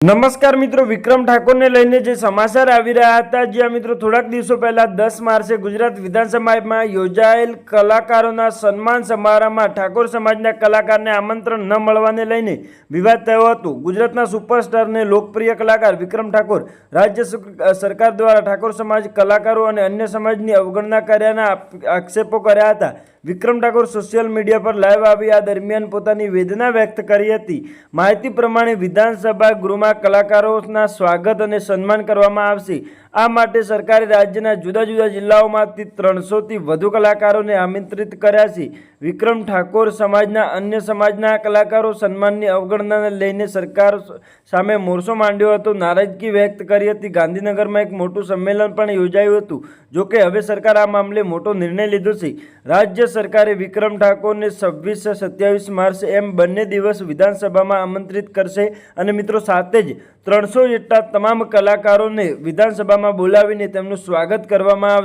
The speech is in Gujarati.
નમસ્કાર મિત્રો, વિક્રમ ઠાકોરને લઈને જે સમાચાર આવી રહ્યા હતા જ્યાં મિત્રો થોડાક દિવસો પહેલા દસ માર્ચે ગુજરાત વિધાનસભામાં યોજાયેલ કલાકારોના સન્માન સમારોહમાં ઠાકોર સમાજના કલાકારને આમંત્રણ ન મળવાને લઈને વિવાદ થયો હતો. ગુજરાતના સુપરસ્ટારને લોકપ્રિય કલાકાર વિક્રમ ઠાકોર, રાજ્ય સરકાર દ્વારા ઠાકોર સમાજ કલાકારો અને અન્ય સમાજની અવગણના કર્યાના આક્ષેપો કર્યા હતા. વિક્રમ ઠાકોર સોશિયલ મીડિયા પર લાઈવ આવી આ દરમિયાન પોતાની વેદના વ્યક્ત કરી હતી. માહિતી પ્રમાણે વિધાનસભા ગૃહમાં કલાકારોના સ્વાગત અને સન્માન કરવામાં આવશે. આ માટે સરકારે રાજ્યના જુદા જુદા જિલ્લાઓમાંથી ત્રણસોથી વધુ કલાકારોને આમંત્રિત કર્યા છે. વિક્રમ ઠાકોર સમાજના અન્ય સમાજના કલાકારો સન્માનની અવગણનાને લઈને સરકાર સામે મોરસો માંડ્યો હતો. નારાજગી વ્યક્ત કરી હતી. ગાંધીનગરમાં એક મોટું સંમેલન પણ યોજાયું હતું. જોકે હવે સરકાર આ મામલે મોટો નિર્ણય લીધો છે. રાજ્ય સરકારે વિક્રમ ઠાકોરને છવ્વીસ સત્યાવીસ માર્ચ એમ બંને દિવસ વિધાનસભામાં આમંત્રિત કરશે. અને મિત્રો, સાથે જ ત્રણસો જેટલા તમામ કલાકારોને વિધાનસભામાં બોલાવીને તેમનું સ્વાગત કરવામાં આવશે